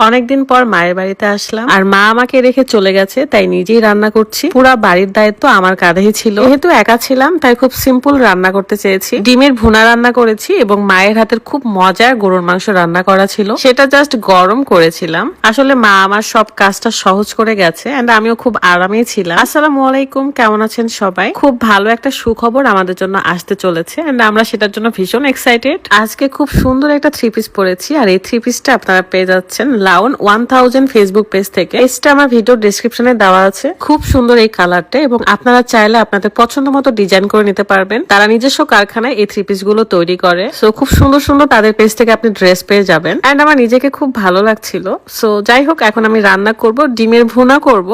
অনেকদিন পর মায়ের বাড়িতে আসলাম। আর মা আমাকে রেখে চলে গেছে, তাই নিজেই রান্না করছি। পুরা বাড়ির দায়িত্ব আমার কাঁধেই ছিল। যেহেতু একা ছিলাম, তাই খুব সিম্পল রান্না করতে চেয়েছি। ডিমের ভুনা রান্না করেছি এবং মায়ের হাতের খুব মজার গরুর মাংস রান্না করা ছিল। সেটা জাস্ট গরম করেছিলাম। আসলে মা আমার সব কাজটা সহজ করে গেছে এন্ড আমিও খুব আরামেই ছিলাম। আসসালামু আলাইকুম, কেমন আছেন সবাই? খুব ভালো একটা সুখবর আমাদের জন্য আসতে চলেছে এন্ড আমরা সেটার জন্য ভীষণ এক্সাইটেড আজকে খুব সুন্দর একটা থ্রি পিস পরেছি আর এই থ্রি পিসটা আপনারা পেয়ে যাচ্ছেন লাউন ওয়ান থাউজেন্ড ফেসবুক পেজ থেকে। পেজটা আমার ভিডিও ডিসক্রিপশনে দেওয়া আছে। খুব সুন্দর এই কালারটা এবং আপনারা চাইলে আপনাদের পছন্দ মতো ডিজাইন করে নিতে পারবেন। তারা নিজস্ব কারখানায় এই থ্রি পিসগুলো তৈরি করে। সো খুব সুন্দর সুন্দর তাদের পেজ থেকে আপনি ড্রেস পেয়ে যাবেন। অ্যান্ড আমার নিজেকে খুব ভালো লাগছিল। সো যাই হোক, এখন আমি রান্না করব। ডিমের ভুনা করব।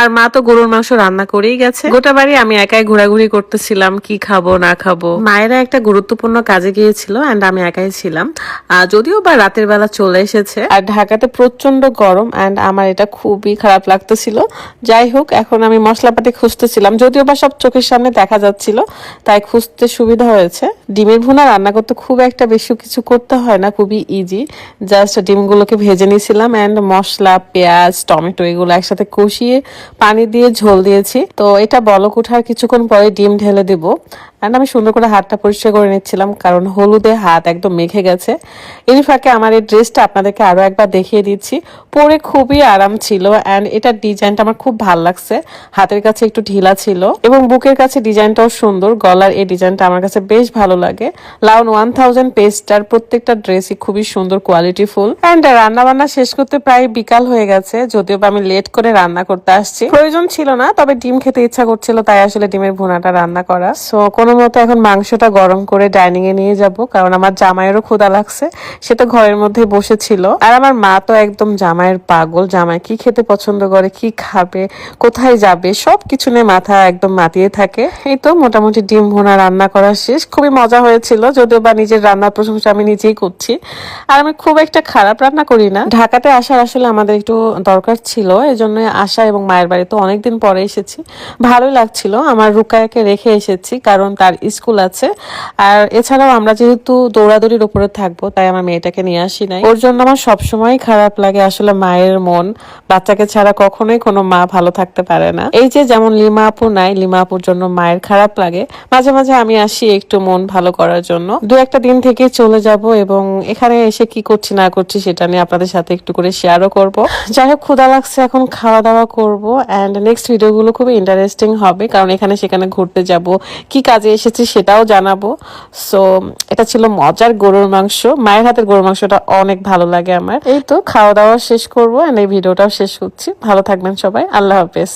আর মা তো গরুর মাংস রান্না করেই গেছে। গোটা বাড়ি আমি একাই ঘোরাঘুরি করতেছিলাম, কি খাব, না খাব। মায়েরা একটা গুরুত্বপূর্ণ কাজে গিয়েছিল এন্ড আমি একাই ছিলাম। যদিও বা রাতের বেলা চলে এসেছে, আর ঢাকাতে প্রচণ্ড গরম অ্যান্ড আমার এটা খুবই খারাপ লাগতেছিল। যাই হোক, এখন আমি মশলাপাতি খুঁজতেছিলাম, যদিও বা সব চোখের সামনে দেখা যাচ্ছিল, তাই খুঁজতে সুবিধা হয়েছে। ডিমের ভুনা রান্না করতে খুব একটা বেশি কিছু করতে হয় না, খুবই ইজি জাস্ট ডিমগুলোকে ভেজে নিয়েছিলাম এন্ড মশলা, পেঁয়াজ, টমেটো এগুলো একসাথে কষিয়ে পানি দিয়ে ঝোল দিয়েছি। তো এটা বলক ওঠার কিছুক্ষণ পরে ডিম ঢেলে দিব। এন্ড আমি সুন্দর করে হাতটা পরিষ্কার করে নিচ্ছিলাম কারণ হলুদে হাত একদম মেখে গেছে। এর ফাঁকে আমার এই ড্রেসটা আপনাদেরকে আরও একবার দেখিয়ে দিচ্ছি। পরে খুবই আরাম ছিল এন্ড এটার ডিজাইনটা আমার খুব ভালো লাগছে। হাতের কাছে একটু ঢিলা ছিল এবং বুকের কাছে ডিজাইনটাও সুন্দর। গলার এই ডিজাইনটা আমার কাছে বেশ ভালো লাগে। লাউন ওয়ান থাউজেন্ড পেজটার প্রত্যেকটা ড্রেসই খুবই সুন্দর কোয়ালিটি ফুল এন্ড রান্না বান্না শেষ করতে প্রায় বিকাল হয়ে গেছে, যদিও বা আমি লেট করে রান্না করতে আসছি। প্রয়োজন ছিল না, তবে ডিম খেতে ইচ্ছা করছিল, তাই আসলে ডিমের ভুনাটা রান্না করা। সো কোনো মতো এখন মাংসটা গরম করে ডাইনিং এ নিয়ে যাব, কারণ আমার জামাইয়েরও ক্ষুদা লাগছে, সে তো ঘরের মধ্যে বসেছিল। আর আমার মা তো একদম জামাইয়ের পাগল, জামাই কি খেতে পছন্দ করে, কি খাবে, কোথায় যাবে সব কিছু নিয়ে মাথা একদম মাতিয়ে থাকে। এই তো মোটামুটি ডিম ভুনা রান্না করা শেষ, খুবই মজা হয়েছিল, যদিও বা নিজের রান্নার প্রশংসা আমি নিজেই করছি। আর আমি খুব একটা খারাপ রান্না করি না। ঢাকাতে আসার আসলে আমাদের একটু দরকার ছিল এই জন্য আসা এবং মায়ের বাড়িতে অনেকদিন পরে এসেছি। ভালোই লাগছিল, আমার রুকায়াকে রেখে এসেছি, কারণ তার স্কুল আছে। আর এছাড়াও আমরা যেহেতু দৌড়াদৌড়ির উপরে থাকব, তাই আমার মেয়েটাকে নিয়ে আসি নাই। ওর জন্য আমার সবসময় খারাপ লাগে আসলে মায়ের মন। বাচ্চাকে ছাড়া কখনোই কোনো মা ভালো থাকতে পারে না। এই যে যেমন লিমা আপু নাই, লিমা আপুর জন্য মায়ের খারাপ লাগে। মাঝে মাঝে আমি আসি, একটু মন ভালো করার জন্য। দু একটা দিন থেকে চলে যাব এবং এখানে এসে কি করছি না করছি সেটা নিয়ে আপনাদের সাথে একটু করে শেয়ারও করব। যাই হোক ক্ষুধা লাগছে এখন খাওয়া দাওয়া করব অ্যান্ড নেক্সট ভিডিওগুলো খুবই ইন্টারেস্টিং হবে কারণ এখানে সেখানে ঘুরতে যাব কি কাজে এসেছি সেটাও জানাব। সো এটা ছিল মজার গরুর মাংস। মায়ের হাতের গরুর মাংসটা অনেক ভালো লাগে আমার। এই তো। খাওয়া দাওয়া শেষ করব এন্ড এই ভিডিওটাও শেষ করছি। ভালো থাকবেন সবাই। আল্লাহ হাফেজ।